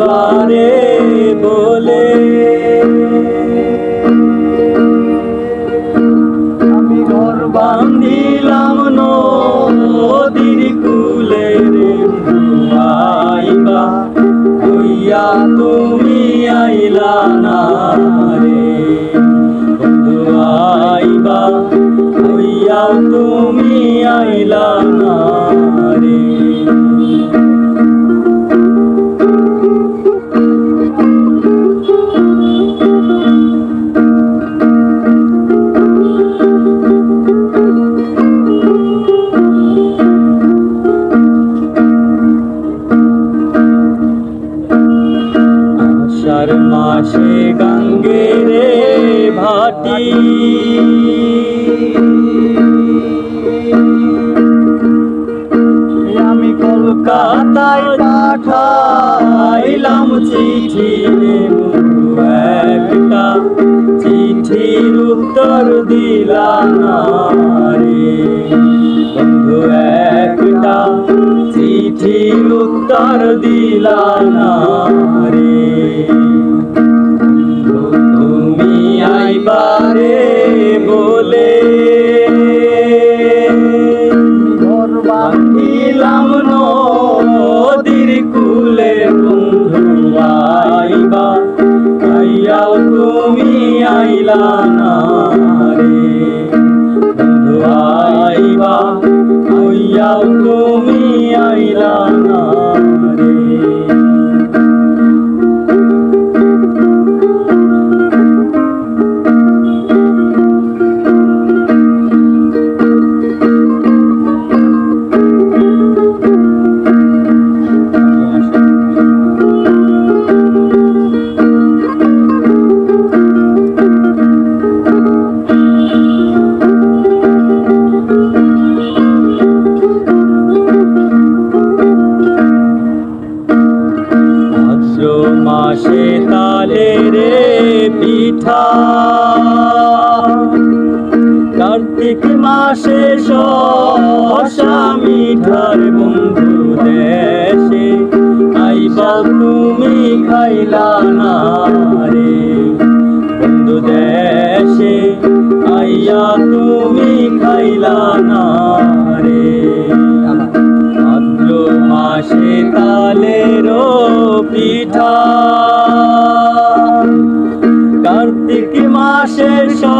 আইবারে বলে। আমি ঘর বান্ধিলাম নদীর কুলে রে আইবা হইয়া তুমি আইলা না রে আইবা। হইয়া তুমি আইলা না আষাঢ় মাসে গঙ্গে রে ভাটি আমি কলকাতায় পাঠাইলাম চিঠি একটা চিঠির উত্তর দিলা না রে। বন্ধু, একটা চিঠির উত্তর দিলা না রে। আইলা না রে বন্ধু আইবা আইয়াও তুমি আইলা তালে রে পিঠা। কার্তিক মাসে মিঠার বন্ধু দেশে। আইবা তুমি খাইলা না রে বন্ধু দেশে। আইয়া তুমি খাইলা না রে। ভাদ্র মাসে তালের পিঠা। কার্তিক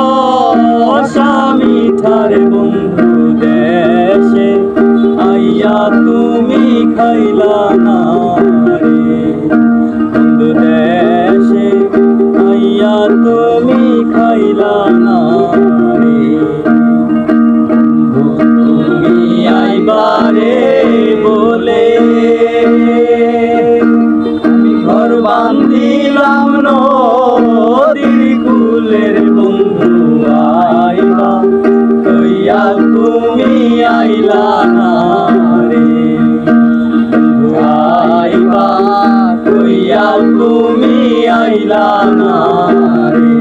আইলা না রে বন্ধু আইবা কইয়া তুমি আইলা না রে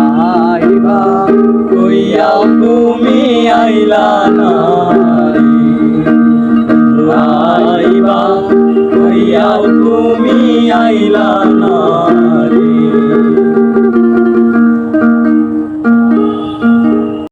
আইবা কইয়াও তুমি আইলা না রে আইবা কইয়াও তুমি আইলা না